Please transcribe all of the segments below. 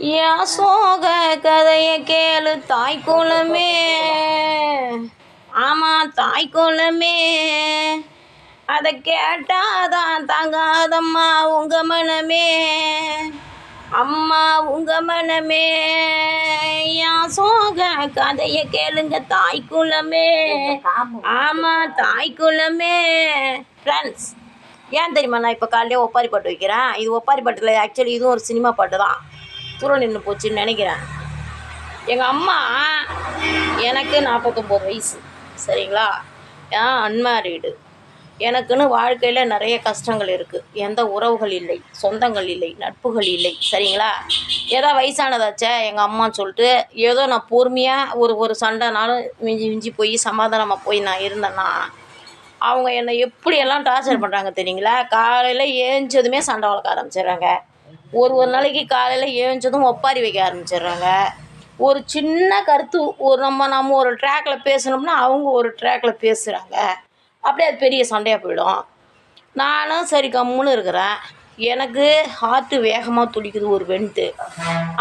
யா சோக கதையை கேளு தாய் குலமே. ஆமா தாய் குலமே. அதை கேட்டாதான் தங்காதம்மா உங்க மனமே. அம்மா உங்க மனமே. என் சோக கதைய கேளுங்க தாய் குலமே. ஆமா தாய் குலமே. ஃப்ரெண்ட்ஸ் ஏன் தெரியுமா நான் இப்போ காலையிலே ஒப்பாரி பாட்டு வைக்கிறேன்? இது ஒப்பாரி பாட்டில் ஆக்சுவலி இதுவும் ஒரு சினிமா பாட்டு தான் தூரம் நின்று போச்சுன்னு நினைக்கிறேன். எங்கள் அம்மா எனக்கு நாற்பத்தொம்போது வயசு. சரிங்களா? ஏன் அன்மேரீடு எனக்குன்னு வாழ்க்கையில் நிறைய கஷ்டங்கள் இருக்குது எந்த உறவுகள் இல்லை சொந்தங்கள் இல்லை நட்புகள் இல்லை. சரிங்களா? ஏதோ வயசானதாச்சே எங்கள் அம்மான்னு சொல்லிட்டு ஏதோ நான் பொறுமையாக ஒரு ஒரு சண்டைனாலும் மிஞ்சி மிஞ்சி போய் சமாதானமாக போய் நான் இருந்தேன்னா அவங்க என்னை எப்படியெல்லாம் டார்ச்சர் பண்ணுறாங்க தெரியுங்களா? காலையில் ஏஞ்சதுமே சண்டை வளர்க்க ஆரம்பிச்சிடுறாங்க. ஒரு ஒரு நாளைக்கு காலையில் ஏஞ்சதும் ஒப்பாரி வைக்க ஆரம்பிச்சிடுறாங்க. ஒரு சின்ன கருத்து ஒரு நம்ம நம்ம ஒரு ட்ராக்ல பேசணும்னா அவங்க ஒரு ட்ராக்ல பேசுகிறாங்க அப்படியே அது பெரிய சண்டையாக போயிடும். நானும் சரி கம்முன்னு இருக்கிறேன். எனக்கு ஹார்ட்டு வேகமாக துடிக்குது ஒரு வெண்ட்டு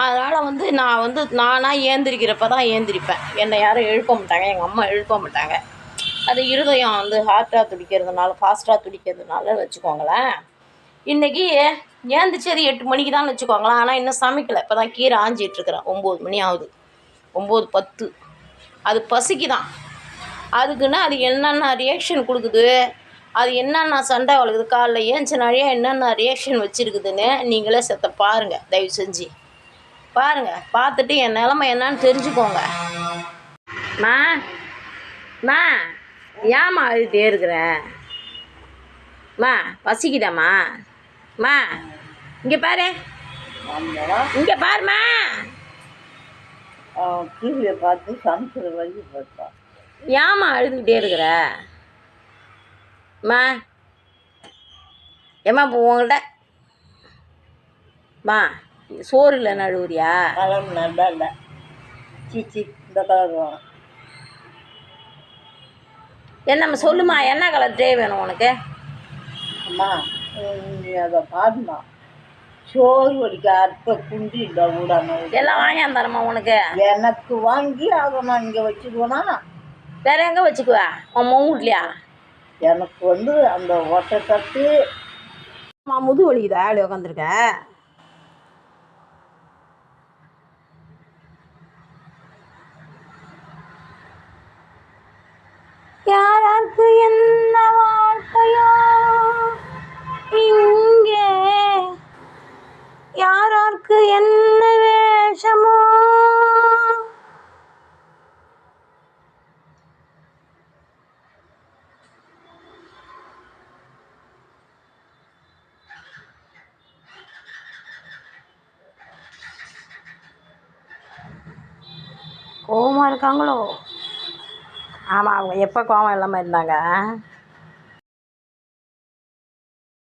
அதனால் வந்து நான் வந்து நானாக ஏந்திரிக்கிறப்ப தான் ஏந்திரிப்பேன். என்னை யாரும் எழுப்ப மாட்டாங்க. எங்கள் அம்மா எழுப்ப மாட்டாங்க. அது இருதயம் வந்து ஹார்ட்டாக துடிக்கிறதுனால ஃபாஸ்ட்டாக துடிக்கிறதுனால வச்சுக்கோங்களேன். இன்றைக்கி ஏந்திரிச்சது எட்டு மணிக்கு தான் வச்சுக்கோங்களேன்? ஆனால் இன்னும் சமைக்கலை. இப்போ தான் கீரை ஆஞ்சிட்ருக்குறேன் ஒம்பது மணி ஆகுது. ஒம்பது பத்து. அது பசிக்கு தான் அதுக்குன்னு அது என்னென்ன ரியாக்ஷன் கொடுக்குது? அது என்னென்ன சண்டை வளர்க்குது காலைல ஏஞ்சனாலேயே என்னென்ன ரியாக்ஷன் வச்சுருக்குதுன்னு நீங்களே செத்த பாருங்கள் தயவு செஞ்சு. பாருங்கள் பார்த்துட்டு என் நிலமை என்னன்னு தெரிஞ்சுக்கோங்க. மா மா ஏம்மா அழுதே இருக்கிற? மா பசிக்குதாம்மா? மா இங்கே பாரு. இங்கே பாரும்மா டிவியை பார்த்து சமைக்கிற வழி பார்த்தோம் ஏம்மா அழுதுகிட்டே இருக்கிற? மா ஏம்மா இப்போ உங்கள்கிட்ட மா சோறு இல்லைன்னு அழுவுறியா? கலர் நல்லா இல்லை. சீச்சி இந்த கலர் வேணும். என்னம்மா சொல்லுமா என்ன கலர் ட்ரே வேணும் உனக்கு? அம்மா நீ அதை பாருமா சோறு வடிக்க அற்ப குண்டி இல்லை விடாம எல்லாம் வாங்கியாந்தரம்மா உனக்கு. எனக்கு வாங்கி அதை நான் இங்கே வச்சுக்குவேனா? வேற எங்கே வச்சுக்குவ? உன் வீட்லையா? எனக்கு வந்து அந்த ஒட்டை தட்டு அம்மா முது வலிக்குதா? அப்படி உட்காந்துருக்க யாருக்கு என்ன வாழ்க்கையோ இங்கே யாராருக்கு என்ன வேஷமோ கோவமாக இருக்காங்களோ? ஆமாம் அவங்க எப்போ கோவம் இல்லாமல் இருந்தாங்க?